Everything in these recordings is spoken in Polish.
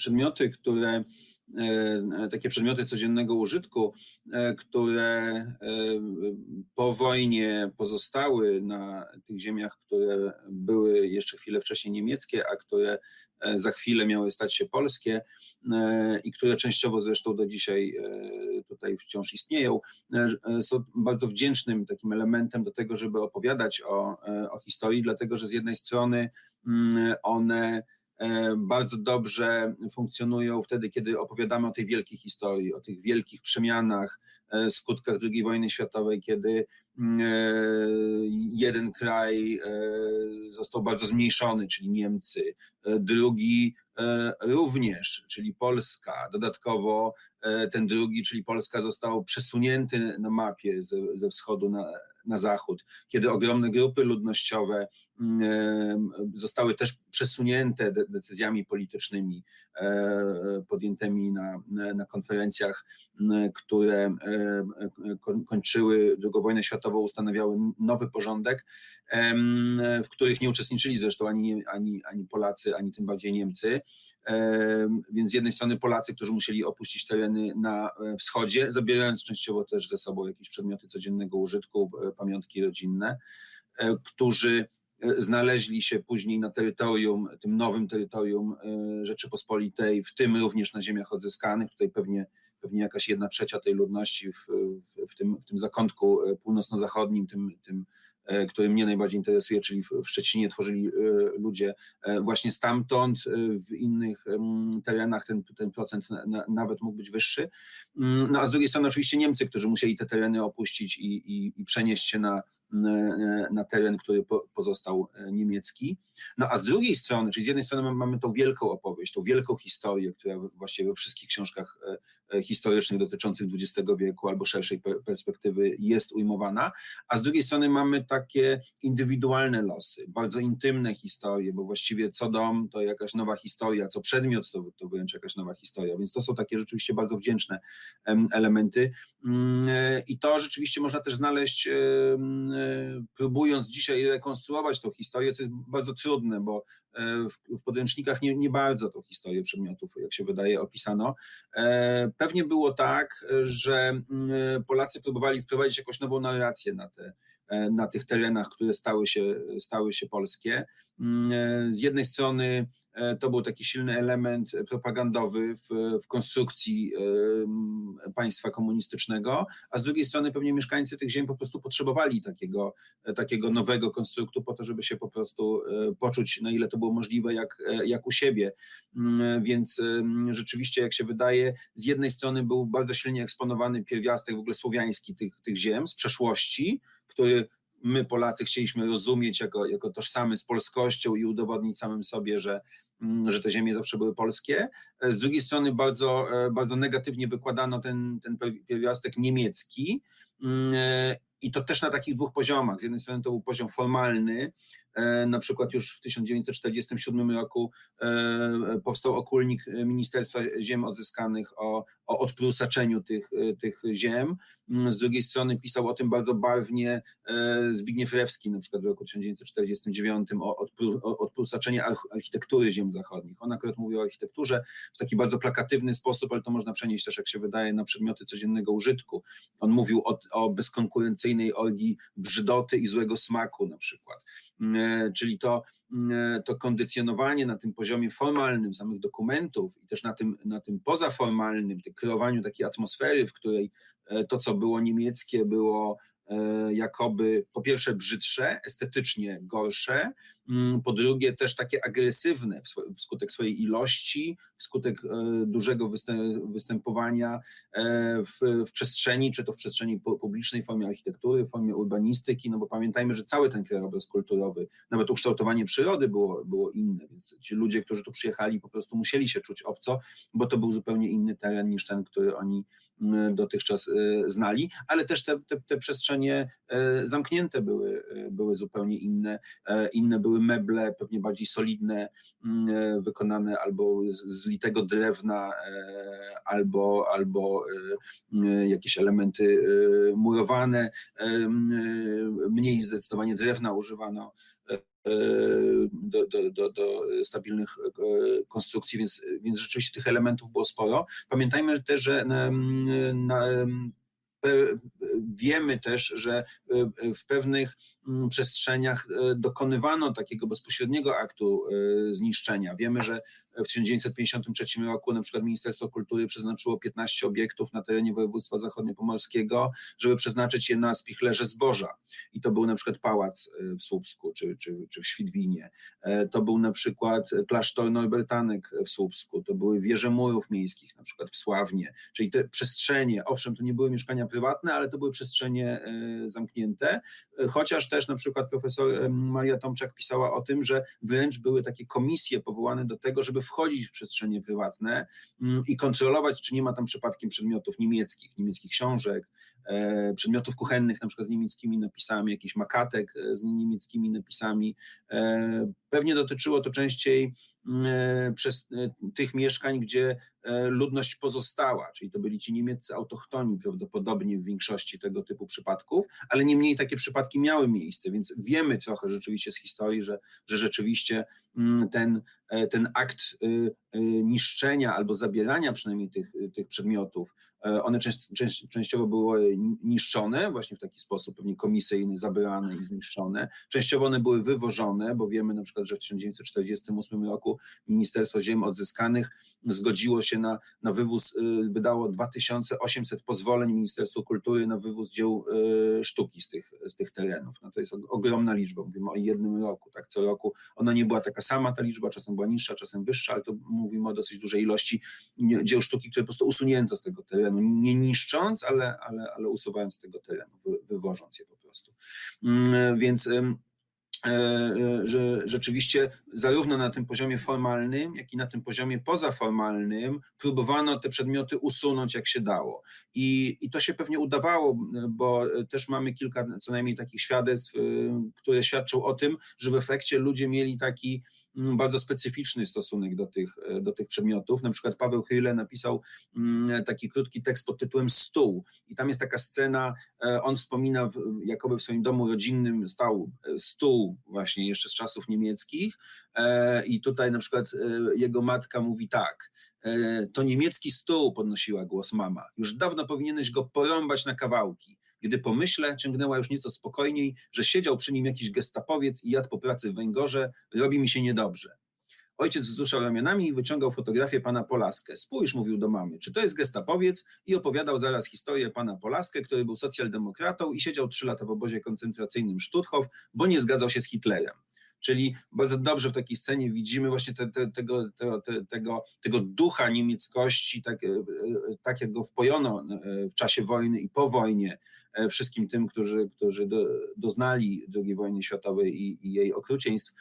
przedmioty, które e, takie przedmioty codziennego użytku, e, które e, po wojnie pozostały na tych ziemiach, które były jeszcze chwilę wcześniej niemieckie, a które za chwilę miały stać się polskie i które częściowo zresztą do dzisiaj tutaj wciąż istnieją, są bardzo wdzięcznym takim elementem do tego, żeby opowiadać o, o historii, dlatego że z jednej strony mm, one bardzo dobrze funkcjonują wtedy, kiedy opowiadamy o tej wielkiej historii, o tych wielkich przemianach, e, skutkach II wojny światowej, kiedy mm, e, jeden kraj został bardzo zmniejszony, czyli Niemcy, drugi również, czyli Polska. Dodatkowo ten drugi, czyli Polska, został przesunięty na mapie ze, ze wschodu na, na zachód, kiedy ogromne grupy ludnościowe zostały też przesunięte decyzjami politycznymi e, podjętymi na, na konferencjach, które e, kończyły II wojnę światową, ustanawiały nowy porządek, w których nie uczestniczyli zresztą ani, ani, ani Polacy, ani tym bardziej Niemcy. Więc z jednej strony Polacy, którzy musieli opuścić tereny na e, wschodzie, zabierając częściowo też ze sobą jakieś przedmioty codziennego użytku, pamiątki rodzinne, którzy znaleźli się później na terytorium, tym nowym terytorium e, Rzeczypospolitej, w tym również na ziemiach odzyskanych. Tutaj pewnie, pewnie jakaś jedna trzecia tej ludności w, w, w tym, w tym zakątku e, północno-zachodnim, tym, tym, e, który mnie najbardziej interesuje, czyli w, Szczecinie tworzyli ludzie właśnie stamtąd, w innych terenach ten, ten procent na, nawet mógł być wyższy. Mm, no a z drugiej strony oczywiście Niemcy, którzy musieli te tereny opuścić i, i, i przenieść się na na teren, który pozostał e, niemiecki. No a z drugiej strony, czyli z jednej strony mamy tą wielką opowieść, tą wielką historię, która właściwie we wszystkich książkach e, e, historycznych dotyczących XX wieku albo szerszej perspektywy jest ujmowana, a z drugiej strony mamy takie indywidualne losy, bardzo intymne historie, bo właściwie co dom to jakaś nowa historia, co przedmiot to, to wręcz jakaś nowa historia, więc to są takie rzeczywiście bardzo wdzięczne elementy. Mm, i to rzeczywiście można też znaleźć próbując dzisiaj rekonstruować tą historię, co jest bardzo trudne, bo e, w, w podręcznikach nie, nie, bardzo tą historię przedmiotów, jak się wydaje, opisano. E, pewnie było tak, że mm, Polacy próbowali wprowadzić jakąś nową narrację na te e, na tych terenach, które stały się, stały się polskie. Mm, z jednej strony E, to był taki silny element propagandowy w, w konstrukcji e, państwa komunistycznego, a z drugiej strony pewnie mieszkańcy tych ziem po prostu potrzebowali takiego, takiego nowego konstruktu po to, żeby się po prostu e, poczuć, na ile to było możliwe, jak, jak u siebie. Mm, więc rzeczywiście, jak się wydaje, z jednej strony był bardzo silnie eksponowany pierwiastek w ogóle słowiański tych, tych ziem z przeszłości, który my Polacy chcieliśmy rozumieć jako, jako tożsamy z polskością i udowodnić samym sobie, że, że te ziemie zawsze były polskie. Z drugiej strony bardzo, e, bardzo negatywnie wykładano ten, ten pierwiastek niemiecki mm, e, i to też na takich dwóch poziomach. Z jednej strony to był poziom formalny, e, na przykład już w 1947 roku e, powstał okulnik Ministerstwa Ziem Odzyskanych o, o odprusaczeniu tych, e, tych ziem. Z drugiej strony pisał o tym bardzo barwnie Zbigniew Rewski, na przykład w roku 1949 o, odpru, odprusaczeniu architektury ziem zachodnich. On akurat mówił o architekturze w taki bardzo plakatywny sposób, ale to można przenieść też, jak się wydaje, na przedmioty codziennego użytku. On mówił o, o bezkonkurencyjności tradycyjnej orgii brzydoty i złego smaku na przykład. Mm, e, czyli to, mm, e, to kondycjonowanie na tym poziomie formalnym samych dokumentów i też na tym, na tym pozaformalnym, tym kreowaniu takiej atmosfery, w której e, to, co było niemieckie, było jakoby po pierwsze brzydsze, estetycznie gorsze, mm, po drugie też takie agresywne wskutek swojej ilości, wskutek e, dużego występowania e, w, w przestrzeni, czy to w przestrzeni publicznej, w formie architektury, w formie urbanistyki, no bo pamiętajmy, że cały ten krajobraz kulturowy, nawet ukształtowanie przyrody było, było inne, więc ci ludzie, którzy tu przyjechali po prostu musieli się czuć obco, bo to był zupełnie inny teren niż ten, który oni dotychczas znali, ale też te, te, te przestrzenie e, zamknięte były, e, były zupełnie inne. E, inne były meble, pewnie bardziej solidne, mm, wykonane albo z litego drewna, albo, albo jakieś elementy murowane. Mniej zdecydowanie drewna używano do, do, do, do stabilnych konstrukcji, więc, więc rzeczywiście tych elementów było sporo. Pamiętajmy też, że na, na, wiemy też, że w pewnych przestrzeniach e, dokonywano takiego bezpośredniego aktu e, zniszczenia. Wiemy, że w 1953 roku na przykład Ministerstwo Kultury przeznaczyło 15 obiektów na terenie województwa zachodniopomorskiego, żeby przeznaczyć je na spichlerze zboża. I to był na przykład pałac e, w Słupsku czy, czy, czy w Świdwinie. To był na przykład klasztor Norbertanek w Słupsku, to były wieże murów miejskich na przykład w Sławnie. Czyli te przestrzenie, owszem, to nie były mieszkania prywatne, ale to były przestrzenie zamknięte, chociaż też na przykład profesor Maria Tomczak pisała o tym, że wręcz były takie komisje powołane do tego, żeby wchodzić w przestrzenie prywatne mm, i kontrolować, czy nie ma tam przypadkiem przedmiotów niemieckich, niemieckich książek, e, przedmiotów kuchennych, na przykład z niemieckimi napisami, jakichś makatek e, z niemieckimi napisami. E, pewnie dotyczyło to częściej przez tych mieszkań, gdzie E, ludność pozostała, czyli to byli ci niemieccy autochtoni prawdopodobnie w większości tego typu przypadków, ale niemniej takie przypadki miały miejsce, więc wiemy trochę rzeczywiście z historii, że, że rzeczywiście ten, e, ten akt y, y, niszczenia albo zabierania przynajmniej tych, tych przedmiotów, e, one częst, częst, częściowo były niszczone właśnie w taki sposób pewnie komisyjny, zabrane i zniszczone. Częściowo one były wywożone, bo wiemy na przykład, że w 1948 roku Ministerstwo Ziem Odzyskanych zgodziło się na, na wywóz, y, wydało 2800 pozwoleń Ministerstwu Kultury na wywóz dzieł y, sztuki z tych, z tych terenów. No to jest ogromna liczba, mówimy o jednym roku, tak, co roku. Ona nie była taka sama, ta liczba, czasem była niższa, czasem wyższa, ale to mówimy o dosyć dużej ilości dzieł sztuki, które po prostu usunięto z tego terenu, nie niszcząc, ale, ale, ale usuwając z tego terenu, wywożąc je po prostu. Mm, więc że rzeczywiście zarówno na tym poziomie formalnym, jak i na tym poziomie pozaformalnym próbowano te przedmioty usunąć jak się dało. I, I to się pewnie udawało, bo też mamy kilka co najmniej takich świadectw, e, które świadczą o tym, że w efekcie ludzie mieli taki bardzo specyficzny stosunek do tych, e, do tych przedmiotów. Na przykład Paweł Chyle napisał mm, taki krótki tekst pod tytułem Stół i tam jest taka scena, e, on wspomina, jakoby w swoim domu rodzinnym stał e, stół właśnie jeszcze z czasów niemieckich i tutaj na przykład jego matka mówi tak, to niemiecki stół, podnosiła głos mama. Już dawno powinieneś go porąbać na kawałki. Gdy pomyślę, ciągnęła już nieco spokojniej, że siedział przy nim jakiś gestapowiec i jadł po pracy w węgorze, robi mi się niedobrze. Ojciec wzruszał ramionami i wyciągał fotografię pana Polaskę. Spójrz, mówił do mamy, czy to jest gestapowiec? I opowiadał zaraz historię pana Polaskę, który był socjaldemokratą i siedział trzy lata w obozie koncentracyjnym Stutthof, bo nie zgadzał się z Hitlerem. Czyli bardzo dobrze w takiej scenie widzimy właśnie te, te, tego, te, tego, tego ducha niemieckości, tak, e, e, tak jak go wpojono e, w czasie wojny i po wojnie wszystkim tym, którzy, którzy do, doznali II wojny światowej i, i, jej okrucieństw,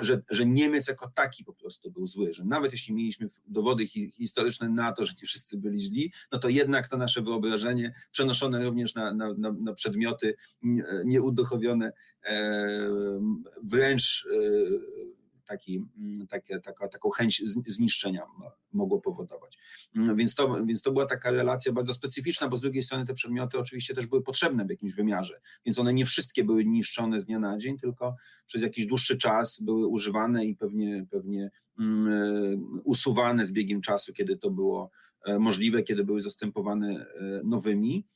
że, że Niemiec jako taki po prostu był zły, że nawet jeśli mieliśmy dowody hi, historyczne na to, że nie wszyscy byli źli, no to jednak to nasze wyobrażenie przenoszone również na, na, na, na przedmioty nieuduchowione wręcz e, taki, mm, takie, taka, taką chęć zniszczenia mogło powodować. Mm, więc to, więc to była taka relacja bardzo specyficzna, bo z drugiej strony te przedmioty oczywiście też były potrzebne w jakimś wymiarze, więc one nie wszystkie były niszczone z dnia na dzień, tylko przez jakiś dłuższy czas były używane i pewnie, pewnie mm, e, usuwane z biegiem czasu, kiedy to było e, możliwe, kiedy były zastępowane nowymi.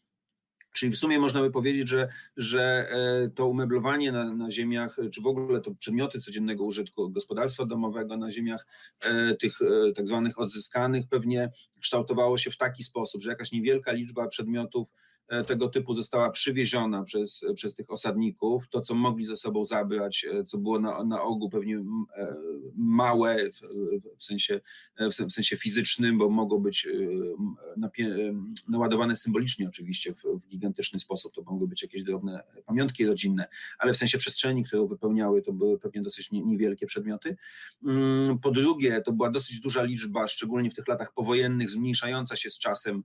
Czyli w sumie można by powiedzieć, że, że e, to umeblowanie na, na ziemiach, czy w ogóle to przedmioty codziennego użytku gospodarstwa domowego na ziemiach e, tych e, tak zwanych odzyskanych pewnie kształtowało się w taki sposób, że jakaś niewielka liczba przedmiotów E, tego typu została przywieziona przez, przez tych osadników. To, co mogli ze sobą zabrać, e, co było na, na ogół pewnie e, małe w sensie, w sensie fizycznym, bo mogło być naładowane symbolicznie oczywiście w, w gigantyczny sposób. To mogły być jakieś drobne pamiątki rodzinne, ale w sensie przestrzeni, którą wypełniały, to były pewnie dosyć niewielkie przedmioty. Mm, po drugie, to była dosyć duża liczba, szczególnie w tych latach powojennych, zmniejszająca się z czasem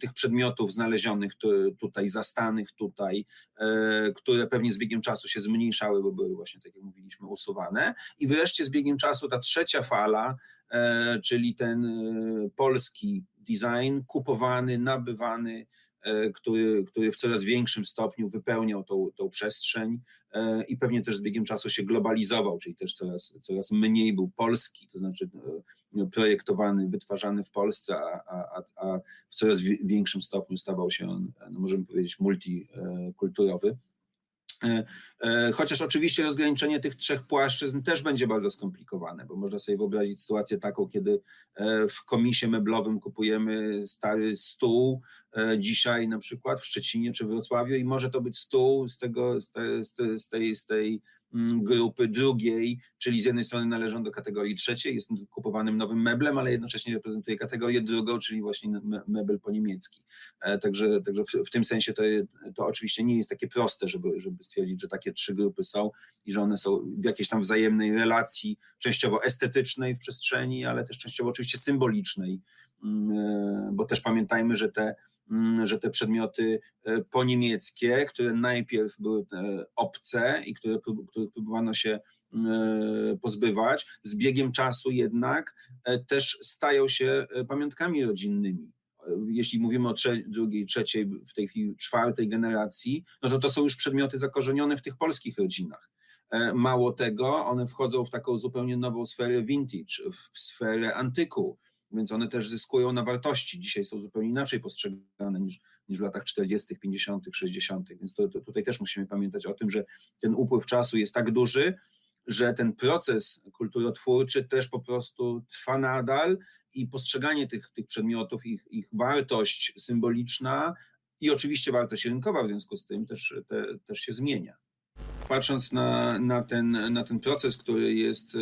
tych przedmiotów znalezionych, które tutaj zastanych, tutaj, e, które pewnie z biegiem czasu się zmniejszały, bo były właśnie, tak jak mówiliśmy, usuwane. I wreszcie z biegiem czasu ta trzecia fala, e, czyli ten e, polski design, kupowany, nabywany, który, który w coraz większym stopniu wypełniał tą, tą przestrzeń i pewnie też z biegiem czasu się globalizował, czyli też coraz, coraz mniej był polski, to znaczy projektowany, wytwarzany w Polsce, a, a, a w coraz większym stopniu stawał się on, no możemy powiedzieć, multikulturowy. E, e, chociaż oczywiście rozgraniczenie tych trzech płaszczyzn też będzie bardzo skomplikowane, bo można sobie wyobrazić sytuację taką, kiedy e, w komisie meblowym kupujemy stary stół, dzisiaj na przykład w Szczecinie czy Wrocławiu i może to być stół z, tego, z, te, z tej, z tej grupy drugiej, czyli z jednej strony należą do kategorii trzeciej, jest kupowanym nowym meblem, ale jednocześnie reprezentuje kategorię drugą, czyli właśnie mebel po niemiecki. E, także, także w, w tym sensie to, to oczywiście nie jest takie proste, żeby, żeby stwierdzić, że takie trzy grupy są i że one są w jakiejś tam wzajemnej relacji, częściowo estetycznej w przestrzeni, ale też częściowo oczywiście symbolicznej, mm, e, bo też pamiętajmy, że te Mm, że te przedmioty e, poniemieckie, które najpierw były e, obce i które, których próbowano się mm, e, pozbywać, z biegiem czasu jednak też stają się pamiątkami rodzinnymi. Jeśli mówimy o drugiej, trzeciej, w tej chwili czwartej generacji, no to to są już przedmioty zakorzenione w tych polskich rodzinach. Mało tego, one wchodzą w taką zupełnie nową sferę vintage, w sferę antyku, więc one też zyskują na wartości. Dzisiaj są zupełnie inaczej postrzegane niż, niż w latach 40., 50., 60., więc to, to tutaj też musimy pamiętać o tym, że ten upływ czasu jest tak duży, że ten proces kulturotwórczy też po prostu trwa nadal i postrzeganie tych, tych przedmiotów, ich, ich wartość symboliczna i oczywiście wartość rynkowa w związku z tym też, te, też się zmienia patrząc na, na, ten, na ten proces, który jest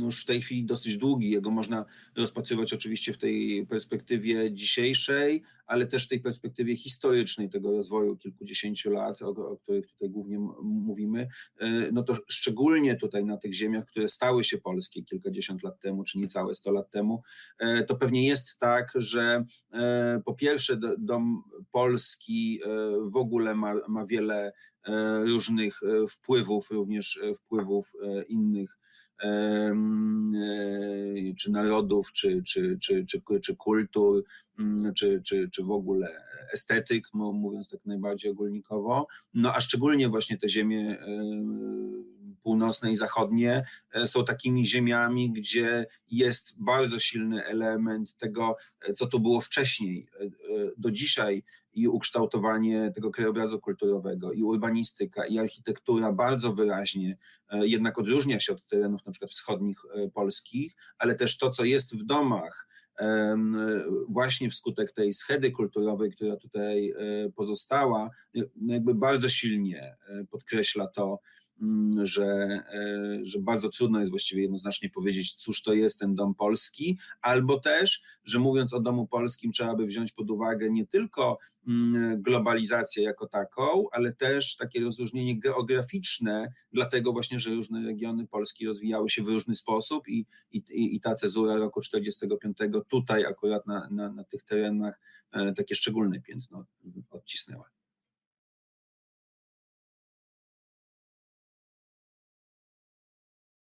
już w tej chwili dosyć długi, jego można rozpatrywać oczywiście w tej perspektywie dzisiejszej, ale też w tej perspektywie historycznej tego rozwoju kilkudziesięciu lat, o, o których tutaj głównie mówimy, e, no to szczególnie tutaj na tych ziemiach, które stały się polskie kilkadziesiąt lat temu, czy niecałe sto lat temu, e, to pewnie jest tak, że e, po pierwsze dom polski w ogóle ma, ma wiele różnych wpływów, również wpływów innych czy narodów, czy, czy, czy, czy, kultur, czy, czy, czy w ogóle estetyk, mówiąc tak najbardziej ogólnikowo, no a szczególnie właśnie te ziemie północne i zachodnie e, są takimi ziemiami, gdzie jest bardzo silny element tego, e, co tu było wcześniej. E, do dzisiaj i ukształtowanie tego krajobrazu kulturowego, i urbanistyka, i architektura bardzo wyraźnie jednak odróżnia się od terenów na przykład wschodnich polskich, ale też to, co jest w domach, właśnie wskutek tej schedy kulturowej, która tutaj pozostała, jakby bardzo silnie podkreśla to, że, e, że bardzo trudno jest właściwie jednoznacznie powiedzieć, cóż to jest ten dom polski, albo też, że mówiąc o domu polskim, trzeba by wziąć pod uwagę nie tylko mm, globalizację jako taką, ale też takie rozróżnienie geograficzne, dlatego właśnie, że różne regiony Polski rozwijały się w różny sposób i, i, i ta cezura roku 45 tutaj akurat na, na, na tych terenach e, takie szczególne piętno odcisnęła.